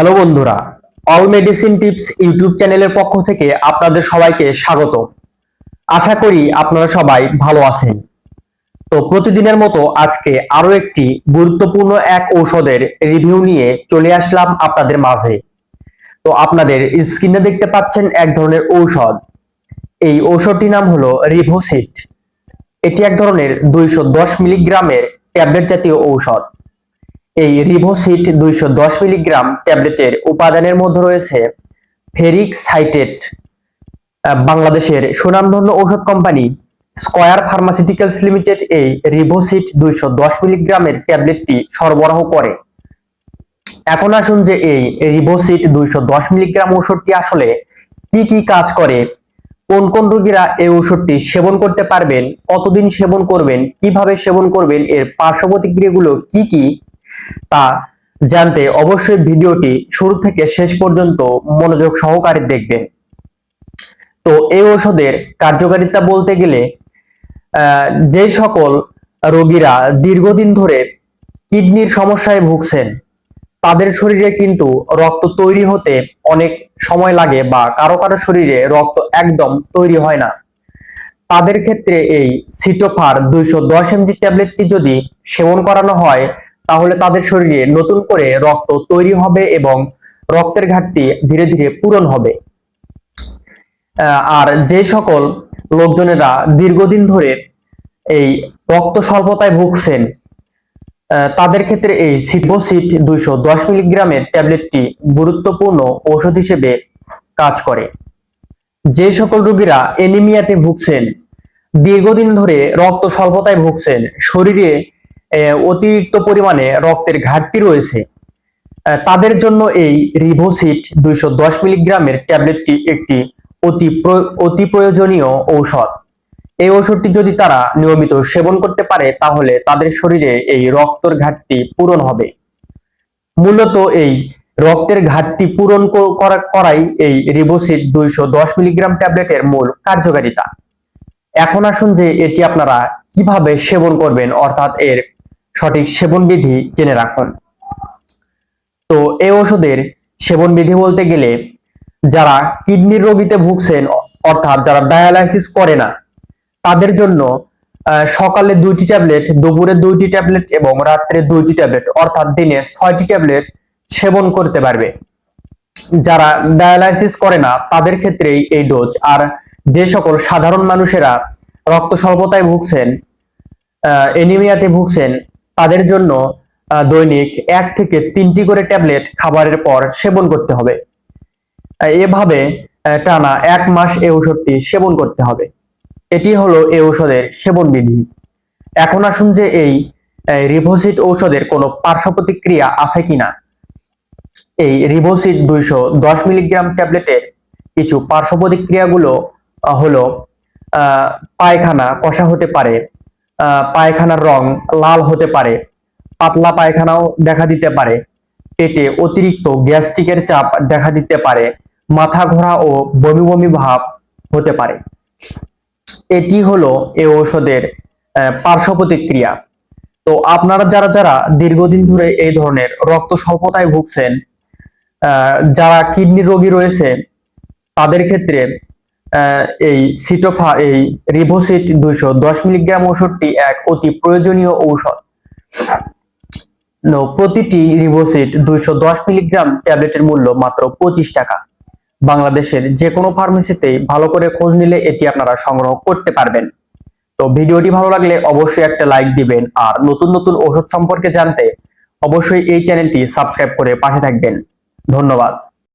Hello বন্ধুরা all medicine tips YouTube চ্যানেলের পক্ষ থেকে আপনাদের সবাইকে স্বাগত। আশা করি আপনারা সবাই ভালো আছেন। তো প্রতিদিনের মতো আজকে আরও একটি গুরুত্বপূর্ণ এক ঔষধের রিভিউ নিয়ে চলে আসলাম আপনাদের মাঝে। তো আপনাদের স্ক্রিনে দেখতে পাচ্ছেন এক ধরনের ঔষধ। এই ঔষধটির নাম হলো রিভোসিট এটি এক ধরনের দুইশো দশ মিলিগ্রামের ট্যাবলেট জাতীয় ঔষধ। এই রিভোসিট দুইশো দশ মিলিগ্রাম ট্যাবলেটের উপাদানের মধ্যে রয়েছে ফেরিক সাইটেট বাংলাদেশের সুনামধন্য ঔষধ কোম্পানি স্কয়ার ফার্মাসিউটিক্যালস লিমিটেড এই রিভোসিট দুইশো দশ মিলিগ্রামের ট্যাবলেটটি সরবরাহ করে। এখন আসুন যে এই রিভোসিট দুইশো দশ মিলিগ্রাম ঔষধটি আসলে কি কি কাজ করে, কোন কোন রোগীরা এই ওষুধটি সেবন করতে পারবেন, কতদিন সেবন করবেন, কীভাবে সেবন করবেন, এর পার্শ্ব প্রতিক্রিয়াগুলো কি কি তা জানতে অবশ্যই ভিডিওটি শুরু থেকে শেষ পর্যন্ত মনোযোগ সহকারে দেখবেন। তো এই ওষুধের কার্যকারিতা বলতে গেলে যে সকল রোগীরা দীর্ঘদিন ধরে কিডনির সমস্যায় ভুগছেন, তাদের শরীরে কিন্তু রক্ত তৈরি হতে অনেক সময় লাগে বা কারও কারও শরীরে রক্ত একদম তৈরি হয় না। তাদের ক্ষেত্রে এই সিটোফার দুইশো দশ এমজি ট্যাবলেটটি যদি সেবন করানো হয় তাহলে তাদের শরীরে নতুন করে রক্ত তৈরি হবে এবং রক্তের ঘাটতি ধীরে ধীরে পূরণ হবে। আর যে সকল লোকজনেরা দীর্ঘদিন ধরে এই রক্ত স্বল্পতায় ভুগছেন তাদের ক্ষেত্রে এই সিবোসিট দুইশো দশ মিলিগ্রামের ট্যাবলেটটি গুরুত্বপূর্ণ ঔষধ হিসেবে কাজ করে। যে সকল রোগীরা এনিমিয়াতে ভুগছেন, দীর্ঘদিন ধরে রক্ত স্বল্পতায় ভুগছেন, শরীরে অতিরিক্ত পরিমাণে রক্তের ঘাটতি রয়েছে। তাদের জন্য এই রিভোসিট দুইশো দশ মিলিগ্রামের ট্যাবলেটটি একটি অতি অতি প্রয়োজনীয় ঔষধ। এই ওষুধটি যদি তারা নিয়মিত সেবন করতে পারে, তাহলে তাদের শরীরে এই রক্তের ঘাটতি পূরণ হবে। মূলত এই রক্তের ঘাটতি পূরণ করাই এই রিবোসিট দুইশো দশ মিলিগ্রাম ট্যাবলেটের মূল কার্যকারিতা। এখন আসুন যে এটি আপনারা কীভাবে সেবন করবেন, অর্থাৎ এর সঠিক সেবন বিধি জেনে রাখুন। তো এই ওষুধের সেবন বিধি বলতে গেলে যারা কিডনির রোগীতে ভুগছেন, অর্থাৎ যারা ডায়ালাইসিস করে না, তাদের জন্য সকালে দুইটি ট্যাবলেট, দুপুরে দুইটি ট্যাবলেট এবং রাত্রে দুইটি ট্যাবলেট, অর্থাৎ দিনে ছয়টি ট্যাবলেট সেবন করতে পারবে। যারা ডায়ালাইসিস করে না, তাদের ক্ষেত্রেই এই ডোজ। আর যে সকল সাধারণ মানুষেরা রক্ত স্বল্পতায় ভুগছেন এনিমিয়াতে ভুগছেন তাদের জন্য দৈনিক এক থেকে তিনটি করে ট্যাবলেট খাবারের পর সেবন করতে হবে। এভাবে টানা এক মাস এই ওষুধটি সেবন করতে হবে। এটি হলো এই ঔষধের সেবন বিধি। এখন আসুন যে এই রিভোসিট ঔষধের কোনো পার্শ্ব প্রতিক্রিয়া আছে কিনা। এই রিভোসিট দুইশো দশ মিলিগ্রাম ট্যাবলেটের কিছু পার্শ্ব প্রতিক্রিয়াগুলো হলো পায়খানা কষা হতে পারে পায়খানার রং লাল হতে পারে, পাতলা পায়খানাও দেখা দিতে পারে, পেটে অতিরিক্ত গ্যাস্ট্রিকের চাপ দেখা দিতে পারে, মাথা ঘোরা ও বমি বমি ভাব হতে পারে। এটি হলো এ ঔষধের পার্শ্ব প্রতিক্রিয়া। তো আপনারা যারা যারা দীর্ঘদিন ধরে এই ধরনের রক্ত স্বল্পতায় ভুগছেন যারা কিডনি রোগী রয়েছে, তাদের ক্ষেত্রে এই সিটোফা, এই রিভোসিট দুইশো দশ মিলিগ্রাম ওষুধটি এক অতি প্রয়োজনীয় ঔষধ। প্রতিটি রিভোসিট দুইশো দশ মিলিগ্রাম ট্যাবলেটের মূল্য মাত্র পঁচিশ টাকা। বাংলাদেশের যে কোনো ফার্মেসিতে ভালো করে খোঁজ নিলে এটি আপনারা সংগ্রহ করতে পারবেন। তো ভিডিওটি ভালো লাগলে অবশ্যই একটা লাইক দিবেন আর নতুন নতুন ওষুধ সম্পর্কে জানতে অবশ্যই এই চ্যানেলটি সাবস্ক্রাইব করে পাশে থাকবেন। ধন্যবাদ।